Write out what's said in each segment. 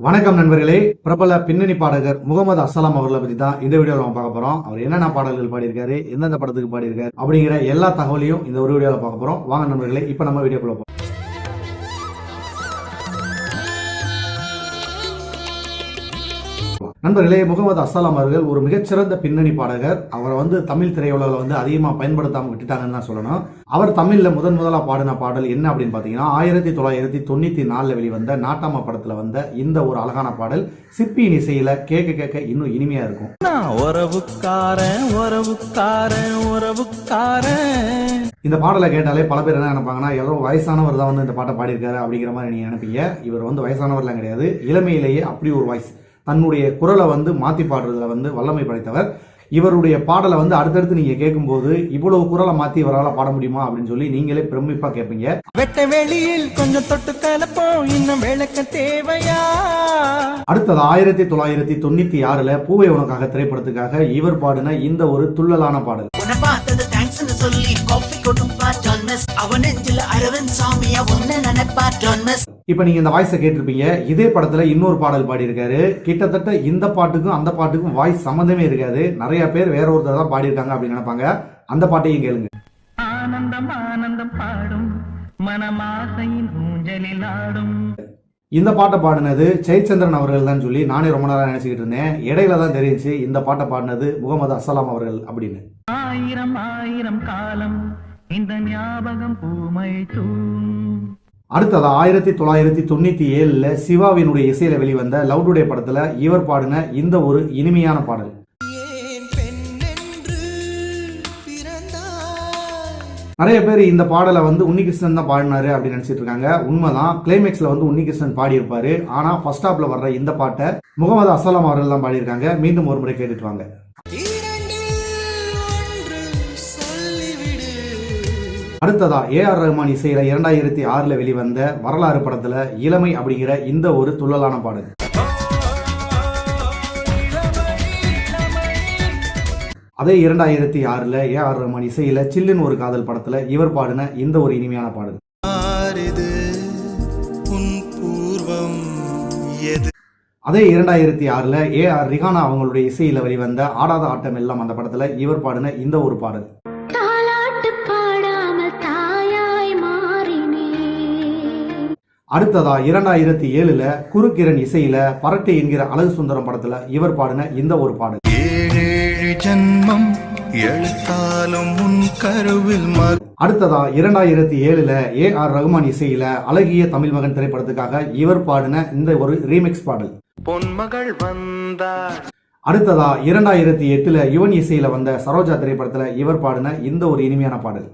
வணக்கம் நண்பர்களே. பிரபல பின்னணி பாடகர் முகமது அஸ்ஸலாம் அவர்களை பத்தி தான் இந்த வீடியோவில் நம்ம பார்க்க போறோம். அவர் என்னென்ன பாடல்கள் பாடியிருக்காரு எந்தெந்த படத்துக்கு பாடியிருக்காரு அப்படிங்கிற எல்லா தகவலையும் இந்த ஒரு வீடியோவில் பார்க்க போறோம். வாங்க நண்பர்களே இப்போ நம்ம வீடியோக்குள்ள போறோம் நண்பர்களே முகமது அஸ்ஸலாம் அவர்கள் ஒரு மிகச்சிறந்த பின்னணி பாடகர். அவரை வந்து தமிழ் திரையுலகில் வந்து அதிகமாக பயன்படுத்தாமல் விட்டுட்டாங்கன்னு தான் சொல்லணும். அவர் தமிழ்ல முதன் முதலா பாடின பாடல் என்ன அப்படின்னு பார்த்தீங்கன்னா ஆயிரத்தி தொள்ளாயிரத்தி தொண்ணூத்தி நாலுல வெளிவந்த நாட்டாம படத்துல வந்த இந்த ஒரு அழகான பாடல் சிப்பியின் இசையில கேட்க கேட்க இன்னும் இனிமையா இருக்கும். உறவுக்காரன் உறவுக்காரன் உறவுக்காரன் இந்த பாடலை கேட்டாலே பல பேர் என்ன நினைப்பாங்கன்னா ஏதோ வயசானவர் தான் வந்து இந்த பாட்டை பாடியிருக்காரு அப்படிங்கிற மாதிரி நீங்க நினைப்பீங்க. இவர் வந்து வயசானவர்லாம் கிடையாது. இளமையிலேயே அப்படி ஒரு வாய்ஸ் தன்னுடைய குரலை வந்து மாத்தி பாடுறதுல வந்து வல்லமை படைத்தவர். இவருடைய பாடலை வந்து அடுத்தடுத்து நீங்க கேட்கும்போது இவ்வளவு குரலை மாத்தி இவரால் பாட முடியுமா அப்படின்னு சொல்லி நீங்களே பிரமிப்பா கேட்பீங்க வெட்ட வெளியில் கொஞ்சம் தொட்டு கலப்போம் இன்னும் விளக்க தேவையா? அடுத்தது ஆயிரத்தி தொள்ளாயிரத்தி தொண்ணூத்தி ஆறுல பூவை உனக்காக திரைப்படத்துக்காக இவர் பாடின இந்த ஒரு துள்ளலான பாடல். இப்ப நீங்க இந்த வாய்ஸை கேட்டிருப்பீங்க. இதே படத்துல இன்னொரு பாடல் பாடியிருக்காரு. கிட்டத்தட்ட இந்த பாட்டுக்கும் அந்த பாட்டுக்கும் வாய்ஸ் சம்மந்தமே இருக்காது. நிறைய பேர் வேற ஒருத்தர் தான் பாடியிருக்காங்க அப்படின்னு நினைப்பாங்க. அந்த பாட்டையும் கேளுங்க. ஆனந்தம் ஆனந்தம் பாடும். மனமாசையின் ஊஞ்சலில் ஆடும். இந்த பாட்டை பாடினது ஜெயச்சந்திரன் அவர்கள் தான் சொல்லி நானே ரொம்ப நேரம் நினைச்சுக்கிட்டு இருந்தேன். இடையில தான் தெரிஞ்சு இந்த பாட்டை பாடினது முகமது அஸ்ஸலாம் அவர்கள் அப்படின்னு. ஆயிரம் ஆயிரம் காலம் இந்த ஞாபகம் பூமை தூம் அடுத்தது ஆயிரத்தி தொள்ளாயிரத்தி தொண்ணூத்தி ஏழுல சிவாவினுடைய இசையில வெளிவந்த லவ் டுடே படத்துல இவர் பாடின இந்த ஒரு இனிமையான பாடல். நிறைய பேர் இந்த பாடலை வந்து உன்னிகிருஷ்ணன் தான் பாடினாரு அப்படின்னு நினைச்சிட்டு இருக்காங்க. உண்மைதான் கிளைமேக்ஸ்ல வந்து உன்னிகிருஷ்ணன் பாடியிருப்பாரு. ஆனா ஃபர்ஸ்ட் ஹாப்ல வர்ற இந்த பாட்டை முகமது அஸ்ஸலாம் அவர்கள் தான் பாடியிருக்காங்க. மீண்டும் ஒரு முறை கேட்டுட்டு வாங்க. அடுத்ததா ஏ ஆர் ரஹ்மான் இசையில இரண்டாயிரத்தி ஆறுல வெளிவந்த வரலாறு படத்துல இளமை அப்படிங்கிற இந்த ஒரு துள்ளலான பாடல். அதே இரண்டாயிரத்தி ஆறுல ஏ ஆர் ரஹ்மான் இசையில சில்லுன்னு ஒரு காதல் படத்துல இவர் பாடின இந்த ஒரு இனிமையான பாடல். அதே இரண்டாயிரத்தி ஆறுல ஏ ஆர் ரிஹானா அவங்களுடைய இசையில வெளிவந்த ஆடாத ஆட்டம் எல்லாம் அந்த படத்துல இவர் பாடின இந்த ஒரு பாடல். அடுத்ததா இரண்டாயிரத்தி ஏழுல குறுக்கிரன் இசையில பரட்டை என்கிற அழகு சுந்தரம் படத்துல இவர் பாடின இந்த ஒரு பாடல். ஏழேழு ஜன்மம் எழுத்தாலும் உன் கருவில் அடுத்ததா இரண்டாயிரத்தி ஏழுல ஏ ஆர் ரகுமான் இசையில அழகிய தமிழ் மகன் திரைப்படத்துக்காக இவர் பாடின இந்த ஒரு ரீமிக்ஸ் பாடல். பொன்மகள் வந்தாள் அடுத்ததா இரண்டாயிரத்தி எட்டுல யுவன் இசையில வந்த சரோஜா திரைப்படத்துல இவர் பாடின இந்த ஒரு இனிமையான பாடல்.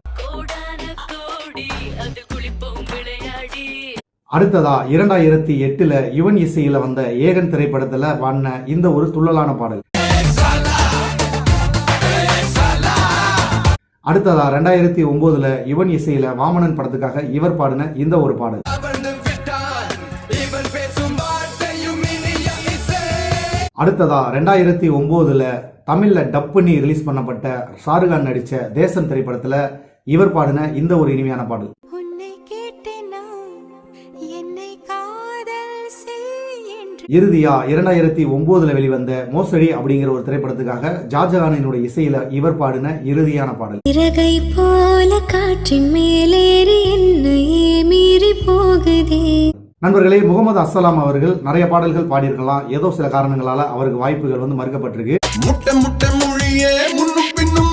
அடுத்ததா இரண்டாயிரத்தி எட்டுல யுவன் இசையில வந்த ஏகன் திரைப்படத்துல பாடின இந்த ஒரு துள்ளலான பாடல். அடுத்ததா ரெண்டாயிரத்தி ஒன்பதுல யுவன் இசையில வாமனன் படத்துக்காக இவர் பாடின இந்த ஒரு பாடல். அடுத்ததா ரெண்டாயிரத்தி ஒன்பதுல தமிழ்ல டப் பண்ணி ரிலீஸ் பண்ணப்பட்ட ஷாருகான் நடிச்ச தேசம் திரைப்படத்துல இவர் பாடின இந்த ஒரு இனிமையான பாடல். இறுதியா இரண்டாயிரத்தி ஒன்பதுல வெளிவந்த மோசடி அப்படிங்கிற ஒரு திரைப்படத்துக்காக ஜாஜகானினுடைய இசையில இவர் பாடின இறுதியான பாடல். இறகை போல காற்றின் மேலேறி என்னையே மீறி போகுதே. நண்பர்களே முகமது அஸ்ஸலாம் அவர்கள் நிறைய பாடல்கள் பாடியிருக்கலாம். ஏதோ சில காரணங்களால அவருக்கு வாய்ப்புகள் வந்து மறுக்கப்பட்டிருக்கு. முட்டை முட்டை மொழியே முன்னும் பின்னும்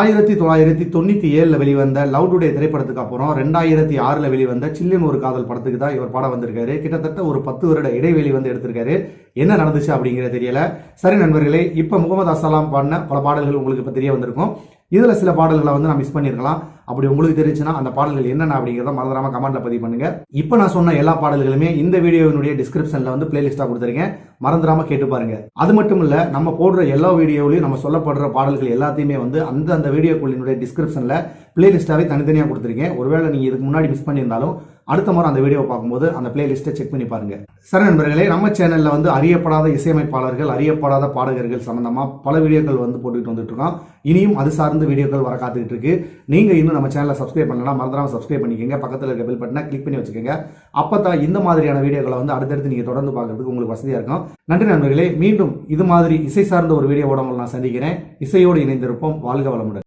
ஆயிரத்தி தொள்ளாயிரத்தி தொண்ணூத்தி ஏழுல வெளிவந்த லவ் டுடே திரைப்படத்துக்கு அப்புறம் ரெண்டாயிரத்தி ஆறுல வெளிவந்த சில்லின் ஒரு காதல் படத்துக்கு தான் இவர் பாட வந்திருக்காரு. கிட்டத்தட்ட ஒரு பத்து வருட இடைவெளி வந்து எடுத்திருக்காரு. என்ன நடந்துச்சு அப்படிங்கிறது தெரியல. சரி நண்பர்களே இப்ப முகமது அசலாம் பாடின பல பாடல்கள் உங்களுக்கு இப்ப தெரிய வந்திருக்கும். இதுல சில பாடல்களை வந்து நான் மிஸ் பண்ணியிருக்கலாம். அப்படி உங்களுக்கு தெரிஞ்சுன்னா அந்த பாடல்கள் என்னென்ன அப்படிங்கிறத மறந்துடாம கமெண்ட்ல பதிவு பண்ணுங்க. இப்போ நான் சொன்ன எல்லா பாடல்களுமே இந்த வீடியோவினுடைய டிஸ்கிரிப்ஷன்ல வந்து பிளேலிஸ்டா கொடுத்துருக்கேன். மறந்துடாம கேட்டு பாருங்க. அது மட்டும் இல்ல நம்ம போடுற எல்லா வீடியோவிலையும் நம்ம சொல்லப்படுற பாடல்கள் எல்லாத்தையுமே வந்து அந்த அந்த வீடியோக்குள்ளினுடைய டிஸ்கிரிப்ஷன்ல பிளேலிஸ்டாவே தனித்தனியா கொடுத்துருக்கேன். ஒருவேளை நீங்க இதுக்கு முன்னாடி மிஸ் பண்ணியிருந்தாலும் அடுத்த முறை அந்த வீடியோ பார்க்கும்போது அந்த பிளேலிஸ்ட்டை செக் பண்ணி பாருங்க. சரி நண்பர்களே நம்ம சேனல்ல வந்து அறியப்படாத இசையமைப்பாளர்கள் அறியப்படாத பாடகர்கள் சம்பந்தமா பல வீடியோக்கள் வந்து போட்டுக்கிட்டு வந்துட்டு இருக்கோம். இனியும் அது சார்ந்த வீடியோக்கள் வர காத்துக்கிட்டு இருக்கு. நீங்க இன்னும் நம்ம சேனலை சப்ஸ்கிரைப் பண்ணலாம் மறந்துடாம சப்ஸ்கிரைப் பண்ணிக்கோங்க. பக்கத்தில் இருக்க பில் பட்டனை கிளிக் பண்ணி வச்சுக்கோங்க. அப்பதான் இந்த மாதிரியான வீடியோக்களை வந்து அடுத்தடுத்து நீங்க தொடர்ந்து பார்க்கறதுக்கு உங்களுக்கு வசதியா இருக்கும். நன்றி நண்பர்களே மீண்டும் இது மாதிரி இசை சார்ந்த ஒரு வீடியோவோட உங்களை நான் சந்திக்கிறேன். இசையோடு இணைந்திருப்போம். வாழ்க வளமுடன்.